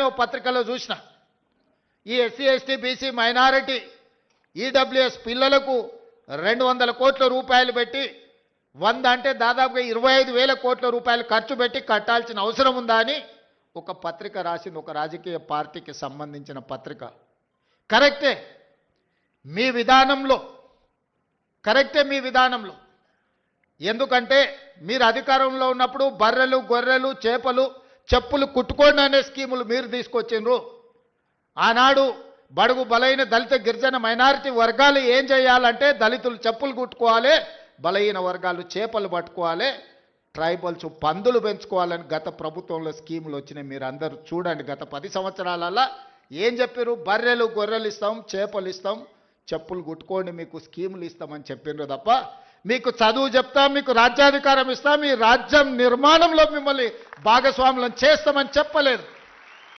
ఇవాళ పత్రికలో చూసిన ఈ SC ST BC minority EWS పిల్లలకు రెండు వందల కోట్ల రూపాయలు పెట్టి వంద అంటే దాదాపుగా ఇరవై ఐదు వేల కోట్ల రూపాయలు ఖర్చు పెట్టి కట్టాల్సిన అవసరం ఉందా అని ఒక పత్రిక రాసింది ఒక రాజకీయ పార్టీకి సంబంధించిన పత్రిక. కరెక్టే మీ విధానంలో కరెక్టే మీ విధానంలో. ఎందుకంటే మీరు అధికారంలో ఉన్నప్పుడు బర్రెలు గొర్రెలు చేపలు చెప్పులు కుట్టుకోండి అనే స్కీములు మీరు తీసుకొచ్చిండ్రు. ఆనాడు బడుగు బలైన దళిత గిరిజన మైనారిటీ వర్గాలు ఏం చేయాలంటే దళితులు చెప్పులు కుట్టుకోవాలి బలహీన వర్గాలు చేపలు పట్టుకోవాలి ట్రైబల్స్ పందులు పెంచుకోవాలని గత ప్రభుత్వంలో స్కీములు వచ్చినాయి. మీరు అందరూ చూడండి గత పది సంవత్సరాలలో ఏం చెప్పారు బర్రెలు గొర్రెలు ఇస్తాం చేపలు ఇస్తాం చెప్పులు కొట్టుకోండి మీకు స్కీములు ఇస్తామని చెప్పిండ్రు తప్ప మీకు చదువు చెప్తా మీకు రాజ్యాధికారం ఇస్తాం మీ రాజ్యం నిర్మాణంలో మిమ్మల్ని భాగస్వాములను చేస్తామని చెప్పలేదు.